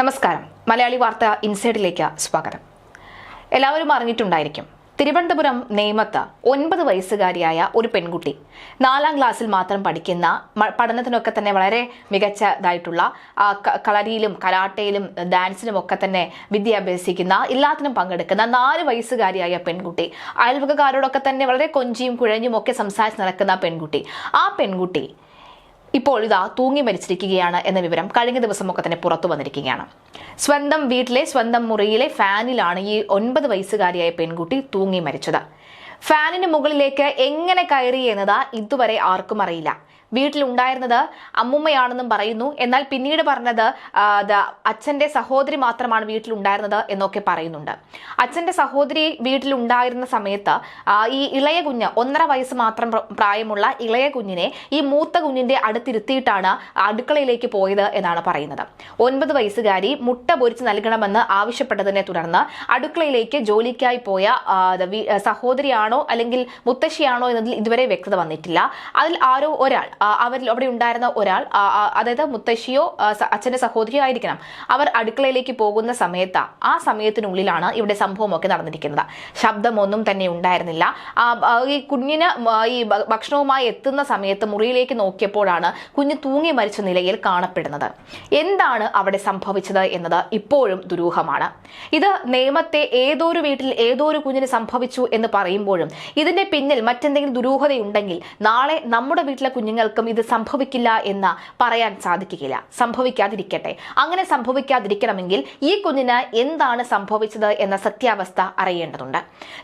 നമസ്കാരം. മലയാളി വാർത്ത ഇൻസൈഡിലേക്ക് സ്വാഗതം. എല്ലാവരും അറിഞ്ഞിട്ടുണ്ടായിരിക്കും. തിരുവനന്തപുരം നേമത്ത് ഒൻപത് വയസ്സുകാരിയായ ഒരു പെൺകുട്ടി നാലാം ക്ലാസ്സിൽ മാത്രം പഠിക്കുന്ന പഠനത്തിനൊക്കെ തന്നെ വളരെ മികച്ചതായിട്ടുള്ള കളരിയിലും കരാട്ടയിലും ഡാൻസിലും ഒക്കെ തന്നെ വിദ്യ അഭ്യസിക്കുന്ന എല്ലാത്തിനും പങ്കെടുക്കുന്ന നാല് വയസ്സുകാരിയായ പെൺകുട്ടി അയൽവകക്കാരോടൊക്കെ തന്നെ വളരെ കൊഞ്ചിയും കുഴഞ്ഞും ഒക്കെ സംസാരിച്ച് നടക്കുന്ന പെൺകുട്ടി. ആ പെൺകുട്ടി ഇപ്പോൾ ഇതാ തൂങ്ങി മരിച്ചിരിക്കുകയാണ് എന്ന വിവരം കഴിഞ്ഞ ദിവസമൊക്കെ തന്നെ പുറത്തു വന്നിരിക്കുകയാണ്. സ്വന്തം വീട്ടിലെ സ്വന്തം മുറിയിലെ ഫാനിലാണ് ഈ ഒൻപത് വയസ്സുകാരിയായ പെൺകുട്ടി തൂങ്ങി മരിച്ചത്. ഫാനിന് മുകളിലേക്ക് എങ്ങനെ കയറി എന്നത് ഇതുവരെ ആർക്കും അറിയില്ല. വീട്ടിലുണ്ടായിരുന്നത് അമ്മുമ്മയാണെന്നും പറയുന്നു. എന്നാൽ പിന്നീട് പറഞ്ഞത് അച്ഛന്റെ സഹോദരി മാത്രമാണ് വീട്ടിലുണ്ടായിരുന്നത് എന്നൊക്കെ പറയുന്നുണ്ട്. അച്ഛന്റെ സഹോദരി വീട്ടിലുണ്ടായിരുന്ന സമയത്ത് ഈ ഇളയ കുഞ്ഞ് ഒന്നര വയസ്സ് മാത്രം പ്രായമുള്ള ഇളയ കുഞ്ഞിനെ ഈ മൂത്ത കുഞ്ഞിന്റെ അടുത്തിരുത്തിയിട്ടാണ് അടുക്കളയിലേക്ക് പോയത് എന്നാണ് പറയുന്നത്. ഒൻപത് വയസ്സുകാരി മുട്ട പൊരിച്ച് നൽകണമെന്ന് ആവശ്യപ്പെട്ടതിനെ തുടർന്ന് അടുക്കളയിലേക്ക് ജോലിക്കായി പോയ സഹോദരിയാണോ അല്ലെങ്കിൽ മുത്തശ്ശിയാണോ എന്നതിൽ ഇതുവരെ വ്യക്തത വന്നിട്ടില്ല. അതിൽ ആരോ ഒരാൾ അവരിൽ അവിടെ ഉണ്ടായിരുന്ന ഒരാൾ അതായത് മുത്തശ്ശിയോ അച്ഛന്റെ സഹോദരിയോ ആയിരിക്കണം. അവർ അടുക്കളയിലേക്ക് പോകുന്ന സമയത്ത് ആ സമയത്തിനുള്ളിലാണ് ഇവിടെ സംഭവമൊക്കെ നടന്നിരിക്കുന്നത്. ശബ്ദമൊന്നും തന്നെ ഉണ്ടായിരുന്നില്ല. ഈ കുഞ്ഞിന് ഈ ഭക്ഷണവുമായി എത്തുന്ന സമയത്ത് മുറിയിലേക്ക് നോക്കിയപ്പോഴാണ് കുഞ്ഞ് തൂങ്ങി മരിച്ച നിലയിൽ കാണപ്പെടുന്നത്. എന്താണ് അവിടെ സംഭവിച്ചത് എന്നത് ഇപ്പോഴും ദുരൂഹമാണ്. ഇത് നിയമത്തെ ഏതോ ഒരു വീട്ടിൽ ഏതോ ഒരു കുഞ്ഞിന് സംഭവിച്ചു എന്ന് പറയുമ്പോഴും ഇതിന്റെ പിന്നിൽ മറ്റെന്തെങ്കിലും ദുരൂഹതയുണ്ടെങ്കിൽ നാളെ നമ്മുടെ വീട്ടിലെ കുഞ്ഞുങ്ങൾക്കും ഇത് സംഭവിക്കില്ല എന്ന് പറയാൻ സാധിക്കുകയില്ല. സംഭവിക്കാതിരിക്കട്ടെ. അങ്ങനെ സംഭവിക്കാതിരിക്കണമെങ്കിൽ ഈ കുഞ്ഞിന് എന്താണ് സംഭവിച്ചത് എന്ന സത്യാവസ്ഥ അറിയേണ്ടതുണ്ട്.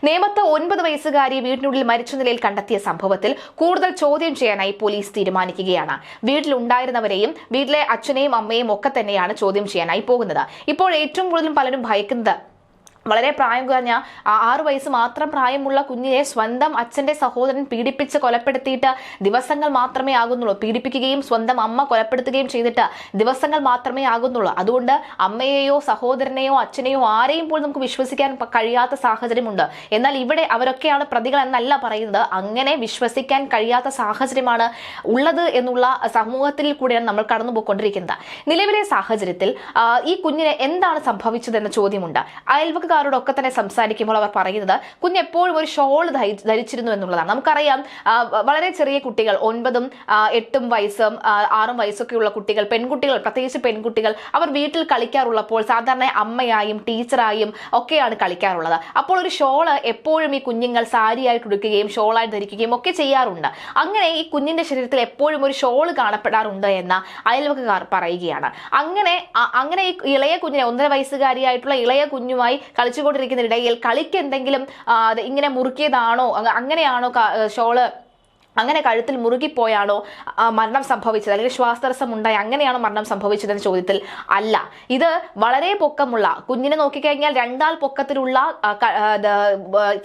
നേമത്ത് ഒൻപത് വയസ്സുകാരി വീടിനുള്ളിൽ മരിച്ച നിലയിൽ കണ്ടെത്തിയ സംഭവത്തിൽ കൂടുതൽ ചോദ്യം ചെയ്യാനായി പോലീസ് തീരുമാനിക്കുകയാണ്. വീട്ടിലുണ്ടായിരുന്നവരെയും വീട്ടിലെ അച്ഛനെയും അമ്മയും ഒക്കെ തന്നെയാണ് ചോദ്യം ചെയ്യാനായി പോകുന്നത്. ഇപ്പോൾ ഏറ്റവും കൂടുതലും പലരും ഭയക്കുന്നത് വളരെ പ്രായം കുറഞ്ഞ ആറ് വയസ്സ് മാത്രം പ്രായമുള്ള കുഞ്ഞിനെ സ്വന്തം അച്ഛന്റെ സഹോദരൻ പീഡിപ്പിച്ച് കൊലപ്പെടുത്തിയിട്ട് ദിവസങ്ങൾ മാത്രമേ ആകുന്നുള്ളൂ. പീഡിപ്പിക്കുകയും സ്വന്തം അമ്മ കൊലപ്പെടുത്തുകയും ചെയ്തിട്ട് ദിവസങ്ങൾ മാത്രമേ ആകുന്നുള്ളൂ. അതുകൊണ്ട് അമ്മയെയോ സഹോദരനെയോ അച്ഛനെയോ ആരെയും പോലും നമുക്ക് വിശ്വസിക്കാൻ കഴിയാത്ത സാഹചര്യമുണ്ട്. എന്നാൽ ഇവിടെ അവരൊക്കെയാണ് പ്രതികൾ എന്നല്ല പറയുന്നത്. അങ്ങനെ വിശ്വസിക്കാൻ കഴിയാത്ത സാഹചര്യമാണ് ഉള്ളത് എന്നുള്ള സമൂഹത്തിൽ കൂടെയാണ് നമ്മൾ കടന്നുപോയിക്കൊണ്ടിരിക്കുന്നത്. നിലവിലെ സാഹചര്യത്തിൽ ഈ കുഞ്ഞിനെ എന്താണ് സംഭവിച്ചത് എന്ന ചോദ്യമുണ്ട് അയൽവക്കക്കാരോടൊക്കെ തന്നെ സംസാരിക്കുമ്പോൾ അവർ പറയുന്നത് കുഞ്ഞ് എപ്പോഴും ഒരു ഷോൾ ധരിച്ചിരുന്നു എന്നുള്ളതാണ്. നമുക്കറിയാം വളരെ ചെറിയ കുട്ടികൾ ഒൻപതും എട്ടും വയസ്സും ആറും വയസ്സൊക്കെയുള്ള കുട്ടികൾ പെൺകുട്ടികൾ പ്രത്യേകിച്ച് പെൺകുട്ടികൾ അവർ വീട്ടിൽ കളിക്കാറുള്ളപ്പോൾ സാധാരണ അമ്മയായും ടീച്ചറായും ഒക്കെയാണ് കളിക്കാറുള്ളത്. അപ്പോൾ ഒരു ഷോൾ എപ്പോഴും ഈ കുഞ്ഞുങ്ങൾ സാരിയായിട്ട് ഉടുക്കുകയും ഷോളായിട്ട് ധരിക്കുകയും ഒക്കെ ചെയ്യാറുണ്ട്. അങ്ങനെ ഈ കുഞ്ഞിന്റെ ശരീരത്തിൽ എപ്പോഴും ഒരു ഷോൾ കാണപ്പെടാറുണ്ട് എന്ന അയൽവക്കാർ പറയുകയാണ്. അങ്ങനെ അങ്ങനെ ഈ ഇളയ കുഞ്ഞിനെ ഒന്നര വയസ്സുകാരിയായിട്ടുള്ള ഇളയ കുഞ്ഞുമായി കളിച്ചുകൊണ്ടിരിക്കുന്നതിനിടയിൽ കളിക്ക് എന്തെങ്കിലും ഇങ്ങനെ മുറുക്കിയതാണോ? അങ്ങനെയാണോ ഷോൾ അങ്ങനെ കഴുത്തിൽ മുറുകിപ്പോയാണോ മരണം സംഭവിച്ചത്? അല്ലെങ്കിൽ ശ്വാസതടസ്സം ഉണ്ടായി അങ്ങനെയാണോ മരണം സംഭവിച്ചതെന്ന ചോദ്യത്തിൽ അല്ല. ഇത് വളരെ പൊക്കമുള്ള കുഞ്ഞിനെ നോക്കിക്കഴിഞ്ഞാൽ രണ്ടാൾ പൊക്കത്തിലുള്ള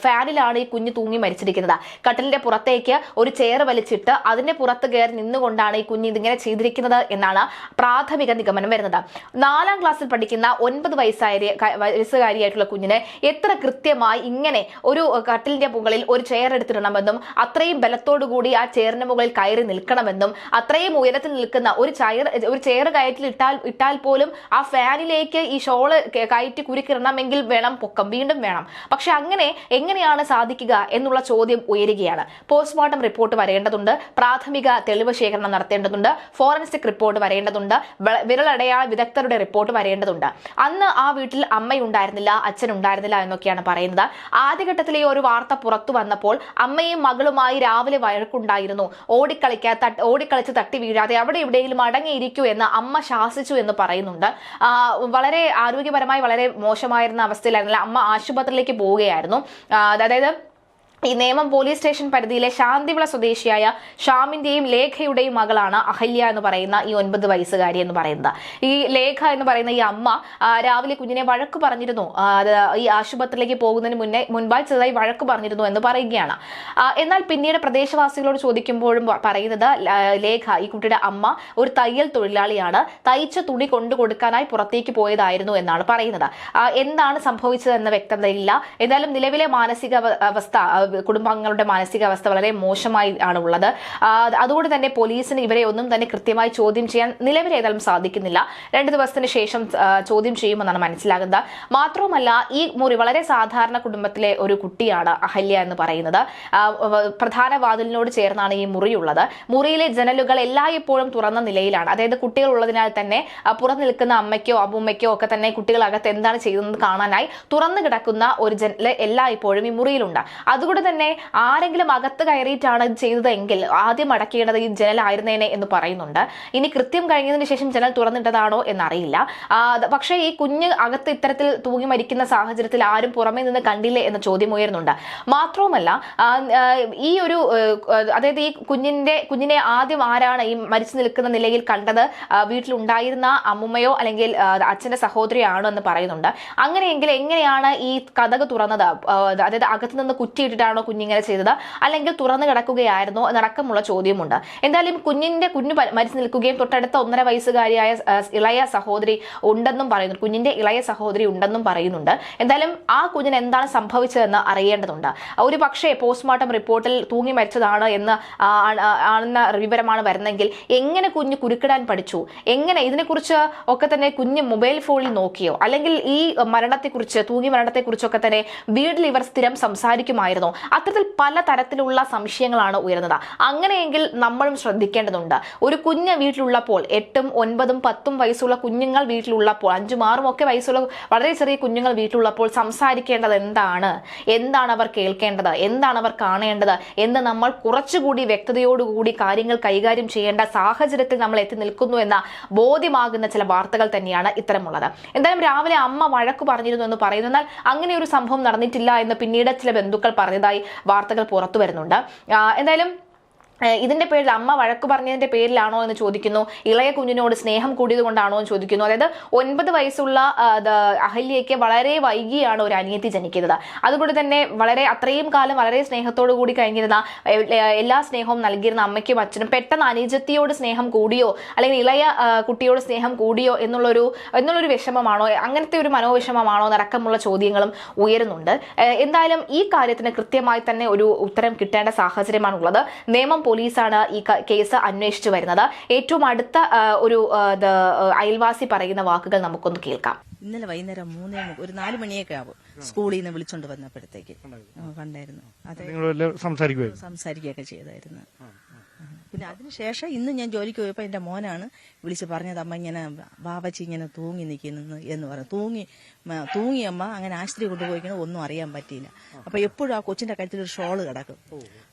ഫാനിലാണ് ഈ കുഞ്ഞ് തൂങ്ങി മരിച്ചിരിക്കുന്നത്. കട്ടിലിന്റെ പുറത്തേക്ക് ഒരു ചെയർ വലിച്ചിട്ട് അതിന്റെ പുറത്ത് കയറി നിന്നുകൊണ്ടാണ് ഈ കുഞ്ഞ് ഇതിങ്ങനെ ചെയ്തിരിക്കുന്നത് എന്നാണ് പ്രാഥമിക നിഗമനം വരുന്നത്. നാലാം ക്ലാസ്സിൽ പഠിക്കുന്ന ഒൻപത് വയസ്സായ വയസ്സുകാരിയായിട്ടുള്ള കുഞ്ഞിനെ എത്ര കൃത്യമായി ഇങ്ങനെ ഒരു കട്ടിലിന്റെ മുകളിൽ ഒരു ചെയർ എടുത്തിടണമെന്നും അത്രയും ബലത്തോടു കൂടി ആ ചെയറിന് മുകളിൽ കയറി നിൽക്കണമെന്നും അത്രയും ഉയരത്തിൽ നിൽക്കുന്ന ഒരു ചെയർ ഒരു ചെയർ കയറ്റിൽ ഇട്ടാൽ ഇട്ടാൽ പോലും ആ ഫാനിലേക്ക് ഈ ഷോൾ കയറ്റി കുരുക്കിടണമെങ്കിൽ വേണം പൊക്കം വീണ്ടും വേണം. പക്ഷെ അങ്ങനെ എങ്ങനെയാണ് സാധിക്കുക എന്നുള്ള ചോദ്യം ഉയരുകയാണ്. പോസ്റ്റ്മോർട്ടം റിപ്പോർട്ട് വരേണ്ടതുണ്ട്. പ്രാഥമിക തെളിവ് ശേഖരണം നടത്തേണ്ടതുണ്ട്. ഫോറൻസിക് റിപ്പോർട്ട് വരേണ്ടതുണ്ട്. വിരലടയാള വിദഗ്ധരുടെ റിപ്പോർട്ട് വരേണ്ടതുണ്ട്. അന്ന് ആ വീട്ടിൽ അമ്മയുണ്ടായിരുന്നില്ല അച്ഛൻ ഉണ്ടായിരുന്നില്ല എന്നൊക്കെയാണ് പറയുന്നത്. ആദ്യഘട്ടത്തിലെ ഒരു വാർത്ത പുറത്തു വന്നപ്പോൾ അമ്മയും മകളുമായി രാവിലെ വഴക്കുണ്ടായിരുന്നു ഓടിക്കളിക്കാ തട്ട് ഓടിക്കളിച്ച് തട്ടി വീഴാതെ അവിടെ എവിടെയെങ്കിലും അടങ്ങിയിരിക്കൂ എന്ന് അമ്മ ശാസിച്ചു എന്ന് പറയുന്നുണ്ട്. വളരെ ആരോഗ്യപരമായി വളരെ മോശമായിരുന്ന അവസ്ഥയിലായിരുന്നില്ല. അമ്മ ആശുപത്രിയിലേക്ക് പോവുകയായിരുന്നു. അതായത് ഈ നേമം പോലീസ് സ്റ്റേഷൻ പരിധിയിലെ ശാന്തിവിള സ്വദേശിയായ ഷാമിന്റെയും ലേഖയുടെയും മകളാണ് അഹല്യ എന്ന് പറയുന്ന ഈ ഒൻപത് വയസ്സുകാരി എന്ന് പറയുന്നത്. ഈ ലേഖ എന്ന് പറയുന്ന ഈ അമ്മ രാവിലെ കുഞ്ഞിനെ വഴക്ക് പറഞ്ഞിരുന്നു. ഈ ആശുപത്രിയിലേക്ക് പോകുന്നതിന് മുന്നേ മുൻപായി ചെറുതായി വഴക്ക് പറഞ്ഞിരുന്നു എന്ന് പറയുകയാണ്. എന്നാൽ പിന്നീട് പ്രദേശവാസികളോട് ചോദിക്കുമ്പോഴും പറയുന്നത് ലേഖ ഈ കുട്ടിയുടെ അമ്മ ഒരു തയ്യൽ തൊഴിലാളിയാണ്. തയ്ച്ച തുണി കൊണ്ടു കൊടുക്കാനായി പുറത്തേക്ക് പോയതായിരുന്നു എന്നാണ് പറയുന്നത്. എന്താണ് സംഭവിച്ചതെന്ന വ്യക്തതയില്ല. എന്തായാലും നിലവിലെ മാനസിക അവസ്ഥ കുടുംബാംഗങ്ങളുടെ മാനസികാവസ്ഥ വളരെ മോശമായി ആണ് ഉള്ളത് അതുകൊണ്ട് തന്നെ പോലീസിന് ഇവരെ ഒന്നും തന്നെ കൃത്യമായി ചോദ്യം ചെയ്യാൻ നിലവിൽ ഏതായാലും സാധിക്കുന്നില്ല. രണ്ട് ദിവസത്തിന് ശേഷം ചോദ്യം ചെയ്യുമെന്നാണ് മനസ്സിലാകുന്നത്. മാത്രവുമല്ല ഈ മുറി വളരെ സാധാരണ കുടുംബത്തിലെ ഒരു കുട്ടിയാണ് അഹല്യ എന്ന് പറയുന്നത്. പ്രധാന വാതിലിനോട് ചേർന്നാണ് ഈ മുറിയുള്ളത്. മുറിയിലെ ജനലുകൾ എല്ലായ്പ്പോഴും തുറന്ന നിലയിലാണ്. അതായത് കുട്ടികൾ ഉള്ളതിനാൽ തന്നെ പുറത്ത് നിൽക്കുന്ന അമ്മയ്ക്കോ അമ്മൂമ്മയ്ക്കോ ഒക്കെ തന്നെ കുട്ടികൾ അകത്ത് എന്താണ് ചെയ്യുന്നത് കാണാനായി തുറന്നു കിടക്കുന്ന ഒരു ജനൽ എല്ലായ്പ്പോഴും ഈ മുറിയിലുണ്ട്. അതുകൊണ്ട് തന്നെ ആരെങ്കിലും അകത്ത് കയറിയിട്ടാണ് ചെയ്തതെങ്കിൽ ആദ്യം അടക്കേണ്ടത് ഈ ജനലായിരുന്നേനെ എന്ന് പറയുന്നുണ്ട്. ഇനി കൃത്യം കഴിഞ്ഞതിന് ശേഷം ജനൽ തുറന്നിട്ടതാണോ എന്നറിയില്ല. പക്ഷേ ഈ കുഞ്ഞ് അകത്ത് ഇത്തരത്തിൽ തൂങ്ങി മരിക്കുന്ന സാഹചര്യത്തിൽ ആരും പുറമേ നിന്ന് കണ്ടില്ലേ എന്ന ചോദ്യം ഉയരുന്നുണ്ട്. മാത്രവുമല്ല ഈ ഒരു അതായത് ഈ കുഞ്ഞിന്റെ കുഞ്ഞിനെ ആദ്യം ആരാണ് ഈ മരിച്ചു നിൽക്കുന്ന നിലയിൽ കണ്ടത്? വീട്ടിലുണ്ടായിരുന്ന അമ്മുമ്മയോ അല്ലെങ്കിൽ അച്ഛന്റെ സഹോദരിയാണോ എന്ന് പറയുന്നുണ്ട്. അങ്ങനെയെങ്കിൽ എങ്ങനെയാണ് ഈ കഥക തുറന്നത്? അതായത് അകത്ത് നിന്ന് കുറ്റിയിട്ടിട്ടാണോ കുഞ്ഞിങ്ങനെ ചെയ്തത്? അല്ലെങ്കിൽ തുറന്നു കിടക്കുകയായിരുന്നോ? എന്നടക്കമുള്ള ചോദ്യമുണ്ട്. എന്തായാലും കുഞ്ഞിന്റെ കുഞ്ഞു മരിച്ചു നിൽക്കുകയും തൊട്ടടുത്ത ഒന്നര വയസ്സുകാരിയായ ഇളയ സഹോദരി ഉണ്ടെന്നും പറയുന്നു. കുഞ്ഞിന്റെ ഇളയ സഹോദരി ഉണ്ടെന്നും പറയുന്നുണ്ട്. എന്തായാലും ആ കുഞ്ഞിന് എന്താണ് സംഭവിച്ചതെന്ന് അറിയേണ്ടതുണ്ട്. ഒരു പക്ഷേ പോസ്റ്റ്മോർട്ടം റിപ്പോർട്ടിൽ തൂങ്ങി മരിച്ചതാണ് എന്ന് ആണെന്ന വിവരമാണ് വരുന്നെങ്കിൽ എങ്ങനെ കുഞ്ഞ് കുരുക്കിടാൻ പഠിച്ചു? എങ്ങനെ ഇതിനെക്കുറിച്ച് ഒക്കെ തന്നെ കുഞ്ഞ് മൊബൈൽ ഫോണിൽ നോക്കിയോ? അല്ലെങ്കിൽ ഈ മരണത്തെക്കുറിച്ച് തൂങ്ങി മരണത്തെക്കുറിച്ചൊക്കെ തന്നെ വീട്ടിൽ ഇവർ സ്ഥിരം സംസാരിക്കുമായിരുന്നോ? അത്തരത്തിൽ പല തരത്തിലുള്ള സംശയങ്ങളാണ് ഉയർന്നത് അങ്ങനെയെങ്കിൽ നമ്മളും ശ്രദ്ധിക്കേണ്ടതുണ്ട്. ഒരു കുഞ്ഞ് വീട്ടിലുള്ളപ്പോൾ എട്ടും ഒൻപതും പത്തും വയസ്സുള്ള കുഞ്ഞുങ്ങൾ വീട്ടിലുള്ളപ്പോൾ അഞ്ചും ആറും ഒക്കെ വയസ്സുള്ള വളരെ ചെറിയ കുഞ്ഞുങ്ങൾ വീട്ടിലുള്ളപ്പോൾ സംസാരിക്കേണ്ടത് എന്താണ്? എന്താണ് അവർ കേൾക്കേണ്ടത്? എന്താണ് അവർ കാണേണ്ടത്? എന്ന് നമ്മൾ കുറച്ചുകൂടി വ്യക്തതയോടുകൂടി കാര്യങ്ങൾ കൈകാര്യം ചെയ്യേണ്ട സാഹചര്യത്തിൽ നമ്മൾ എത്തി നിൽക്കുന്നു എന്ന ബോധ്യമാകുന്ന ചില വാർത്തകൾ തന്നെയാണ് ഇത്തരമുള്ളത്. എന്തായാലും രാവിലെ അമ്മ വഴക്കു പറഞ്ഞിരുന്നു എന്ന് പറയുന്നു. എന്നാൽ അങ്ങനെ ഒരു സംഭവം നടന്നിട്ടില്ല എന്ന് പിന്നീട് ചില ബന്ധുക്കൾ പറഞ്ഞതായി വാർത്തകൾ പുറത്തു വരുന്നുണ്ട്. എന്തായാലും ഇതിന്റെ പേരിൽ അമ്മ വഴക്ക് പറഞ്ഞതിന്റെ പേരിലാണോ എന്ന് ചോദിക്കുന്നു. ഇളയ കുഞ്ഞിനോട് സ്നേഹം കൂടിയത് കൊണ്ടാണോ എന്ന് ചോദിക്കുന്നു. അതായത് ഒൻപത് വയസ്സുള്ള അഹല്യയ്ക്ക് വളരെ വൈകിയാണ് ഒരു അനിയത്തി ജനിക്കുന്നത്. അതുകൊണ്ട് തന്നെ വളരെ അത്രയും കാലം വളരെ സ്നേഹത്തോടു കൂടി കഴിഞ്ഞിരുന്ന എല്ലാ സ്നേഹവും നൽകിയിരുന്ന അമ്മയ്ക്കും അച്ഛനും പെട്ടെന്ന് അനിജത്തിയോട് സ്നേഹം കൂടിയോ അല്ലെങ്കിൽ ഇളയ കുട്ടിയോട് സ്നേഹം കൂടിയോ എന്നുള്ളൊരു എന്നുള്ളൊരു വിഷമമാണോ അങ്ങനത്തെ ഒരു മനോവിഷമമാണോ എന്നടക്കമുള്ള ചോദ്യങ്ങളും ഉയരുന്നുണ്ട്. എന്തായാലും ഈ കാര്യത്തിന് കൃത്യമായി തന്നെ ഒരു ഉത്തരം കിട്ടേണ്ട സാഹചര്യമാണുള്ളത്. നിയമം പോലീസാണ് ഈ കേസ് അന്വേഷിച്ചു വരുന്നത്. ഏറ്റവും അടുത്ത ഒരു അയൽവാസി പറയുന്ന വാക്കുകൾ നമുക്കൊന്ന് കേൾക്കാം. ഇന്നലെ വൈകുന്നേരം മൂന്നേ ഒരു നാല് മണിയൊക്കെ ആവും സ്കൂളിൽ നിന്ന് വിളിച്ചോണ്ട് വന്നപ്പോഴത്തേക്ക്. കണ്ടായിരുന്നു. അതെ. സംസാരിക്കുകയൊക്കെ ചെയ്തായിരുന്നു. പിന്നെ അതിനുശേഷം ഇന്ന് ഞാൻ ജോലിക്ക് പോയപ്പോൾ എന്റെ മോനാണ് വിളിച്ച് പറഞ്ഞത് അമ്മ ഇങ്ങനെ ബാബച്ചി ഇങ്ങനെ തൂങ്ങി നിൽക്കുന്നു എന്ന് പറഞ്ഞു. തൂങ്ങി തൂങ്ങി അമ്മ അങ്ങനെ ആശുപത്രി കൊണ്ടുപോയിക്കണ ഒന്നും അറിയാൻ പറ്റിയില്ല. അപ്പൊ എപ്പോഴും ആ കൊച്ചിന്റെ കഴുത്തിൽ ഒരു ഷോൾ കിടക്കും.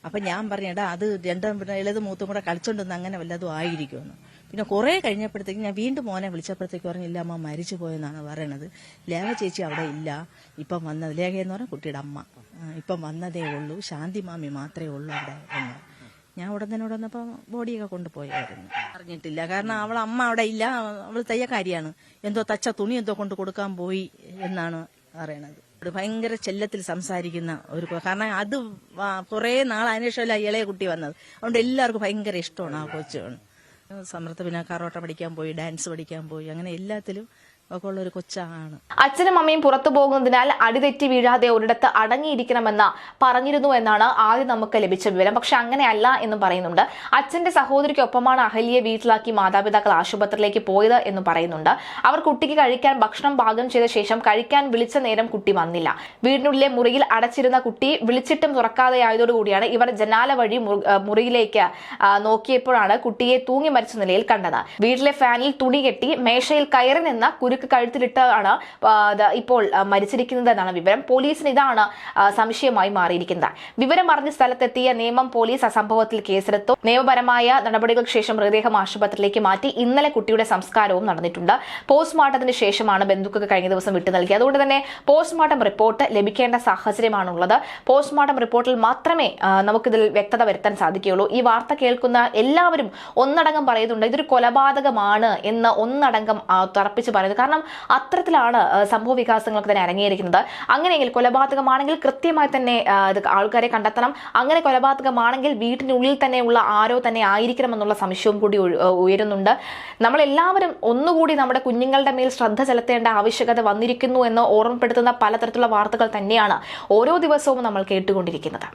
അപ്പൊ ഞാൻ പറഞ്ഞേടാ അത് രണ്ടും പിന്നെ ഇളത് മൂത്തും കൂടെ കളിച്ചോണ്ടിരുന്ന അങ്ങനെ വല്ലതും ആയിരിക്കുമെന്ന്. പിന്നെ കുറെ കഴിഞ്ഞപ്പോഴത്തേക്ക് ഞാൻ വീണ്ടും മോനെ വിളിച്ചപ്പോഴത്തേക്ക് പറഞ്ഞില്ല അമ്മ മരിച്ചു പോയെന്നാണ് പറയണത്. ലേഖ ചേച്ചി അവിടെ ഇല്ല. ഇപ്പം വന്നത് ലേഖ എന്ന് പറഞ്ഞാൽ കുട്ടിയുടെ അമ്മ. ഇപ്പം വന്നതേ ഉള്ളൂ. ശാന്തി മാമി മാത്രമേ ഉള്ളൂ അവിടെ എന്ന് ഞാൻ ഉടൻ തന്നെ വന്നപ്പോൾ ബോഡിയൊക്കെ കൊണ്ടുപോയായിരുന്നു. അറിഞ്ഞിട്ടില്ല. കാരണം അവൾ അമ്മ അവിടെ ഇല്ല. അവൾ തയ്യക്കാരിയാണ് എന്തോ തച്ച തുണി എന്തോ കൊണ്ട് കൊടുക്കാൻ പോയി എന്നാണ് പറയണത്. ഒരു ഭയങ്കര ചെല്ലത്തിൽ സംസാരിക്കുന്ന ഒരു കാരണം അത് കുറെ നാൾ അതിനുശേഷമല്ല ഇളയ കുട്ടി വന്നത്. അതുകൊണ്ട് എല്ലാവർക്കും ഭയങ്കര ഇഷ്ടമാണ് ആ കൊച്ചാണ് സമൃദ്ധ പിന്നെ കറോട്ട പഠിക്കാൻ പോയി ഡാൻസ് പഠിക്കാൻ പോയി അങ്ങനെ എല്ലാത്തിലും ഒക്കെ ഉള്ള ഒരു കൊച്ചാണ്. അച്ഛനും അമ്മയും പുറത്തു പോകുന്നതിനാൽ അടിതെറ്റി വീഴാതെ ഒരിടത്ത് അടങ്ങിയിരിക്കണമെന്ന് പറഞ്ഞിരുന്നു എന്നാണ് ആദ്യം നമുക്ക് ലഭിച്ച വിവരം. പക്ഷെ അങ്ങനെയല്ല എന്നും പറയുന്നുണ്ട്. അച്ഛന്റെ സഹോദരിക്കൊപ്പമാണ് അഹല്യെ വീട്ടിലാക്കി മാതാപിതാക്കൾ ആശുപത്രിയിലേക്ക് പോയത് എന്ന് പറയുന്നുണ്ട്. അവർ കുട്ടിക്ക് കഴിക്കാൻ ഭക്ഷണം പാകം ചെയ്ത ശേഷം കഴിക്കാൻ വിളിച്ച നേരം കുട്ടി വന്നില്ല. വീടിനുള്ളിലെ മുറിയിൽ അടച്ചിരുന്ന കുട്ടി വിളിച്ചിട്ടും തുറക്കാതെ ആയതോടുകൂടിയാണ് ഇവർ ജനാല വഴി മുറിയിലേക്ക് നോക്കിയപ്പോഴാണ് കുട്ടിയെ തൂങ്ങി മരിച്ച നിലയിൽ കണ്ടത്. വീട്ടിലെ ഫാനിൽ തുണി കെട്ടി മേശയിൽ കയറി നിന്ന കുരുക്ക് കഴുത്തിലിട്ടാണ് ആ, ഇപ്പോൾ മരിച്ചിരിക്കുന്നതെന്നാണ് വിവരം. പോലീസിന് ഇതാണ് സംശയമായി മാറിയിരിക്കുന്നത്. വിവരം അറിഞ്ഞ സ്ഥലത്തെത്തിയ നിയമം പോലീസ് അസംഭവത്തിൽ കേസെടുത്തു. നിയമപരമായ നടപടികൾക്ക് ശേഷം മൃതദേഹം ആശുപത്രിയിലേക്ക് മാറ്റി. ഇന്നലെ കുട്ടിയുടെ സംസ്കാരവും നടന്നിട്ടുണ്ട്. പോസ്റ്റ്മോർട്ടത്തിന് ശേഷമാണ് ബന്ധുക്കൾക്ക് കഴിഞ്ഞ ദിവസം വിട്ടു നൽകി അതുകൊണ്ട് തന്നെ പോസ്റ്റ്മോർട്ടം റിപ്പോർട്ട് ലഭിക്കേണ്ട സാഹചര്യമാണുള്ളത്. പോസ്റ്റ്മോർട്ടം റിപ്പോർട്ടിൽ മാത്രമേ ആ, നമുക്കിതിൽ വ്യക്തത വരുത്താൻ സാധിക്കുകയുള്ളൂ. ഈ വാർത്ത കേൾക്കുന്ന എല്ലാവരും ഒന്നടങ്കം പറയുന്നുണ്ട് ഇതൊരു കൊലപാതകമാണ് എന്ന് ഒന്നടങ്കം ആ, തറപ്പിച്ച് പറയുന്നത് കാരണം അത്തരത്തിലാണ് സംഭവ വികാസങ്ങളൊക്കെ തന്നെ അരങ്ങേറിയിരിക്കുന്നത്. അങ്ങനെയെങ്കിൽ കൊലപാതകമാണെങ്കിൽ കൃത്യമായി തന്നെ ഇത് ആൾക്കാരെ കണ്ടെത്തണം. അങ്ങനെ കൊലപാതകമാണെങ്കിൽ വീട്ടിനുള്ളിൽ തന്നെയുള്ള ആരോ തന്നെ ആയിരിക്കണം എന്നുള്ള സംശയവും കൂടി ഉയരുന്നുണ്ട്. നമ്മളെല്ലാവരും ഒന്നുകൂടി നമ്മുടെ കുഞ്ഞുങ്ങളുടെ മേൽ ശ്രദ്ധ ചെലുത്തേണ്ട ആവശ്യകത വന്നിരിക്കുന്നു എന്ന് ഓർമ്മപ്പെടുത്തുന്ന പലതരത്തിലുള്ള വാർത്തകൾ തന്നെയാണ് ഓരോ ദിവസവും നമ്മൾ കേട്ടുകൊണ്ടിരിക്കുന്നത്.